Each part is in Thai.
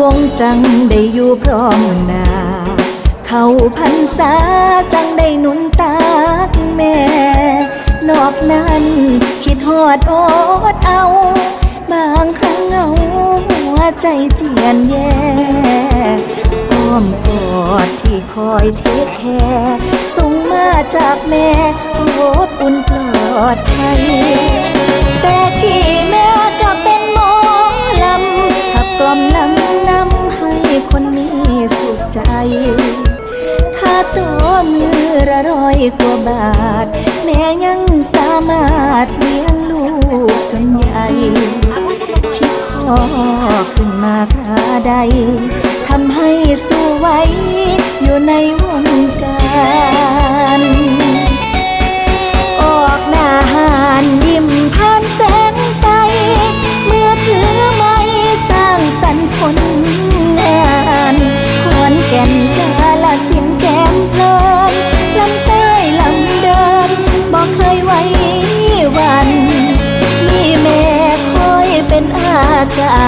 วงจังได้อยู่พร้อมนา เข้าพรรษาจังได้หนุนตากแม่ นอกนั้นคิดหอดอดเอา บางครั้งเงาหัวใจเจียนแย่อ้อมกอดที่คอยเทคแคร์ส่งมาจากแม่อบอุ่นปลอดภัย คนมีสุขใจ ถ้าตัวมือละร้อยกว่าบาท แม่ยังสามารถเลี้ยงลูกจนใหญ่ที่พ่อขึ้นมาคาใดทำให้สู้ไว้อยู่ในวงการ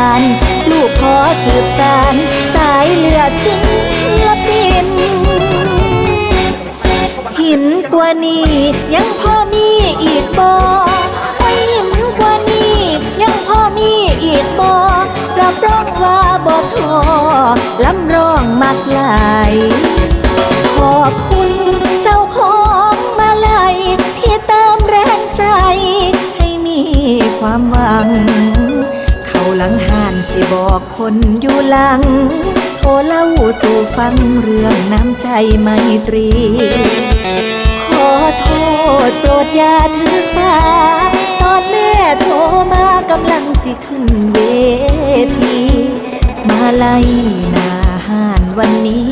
ารย์ลูกขอสืบสานสายเลือดศิลปิน หินกว่านี้ยังพอมีอีกบ่ไว้หินกว่านี้ยังพอมีอีกบ่รับรองว่าบ่ท้อลำร้องมักหลายขอบคุณเจ้าของมาลัยที่เติมแรงใจ ให้มีความหวัง หลังห่านสิบอกคนอยู่หลัง โทรเล่าสู่ฟังเรื่องน้ำใจไมตรี ขอโทษโปรดอย่าถือสา ตอนแม่โทรมากำลังสิขึ้นเวที มาไล่นาหานวันนี้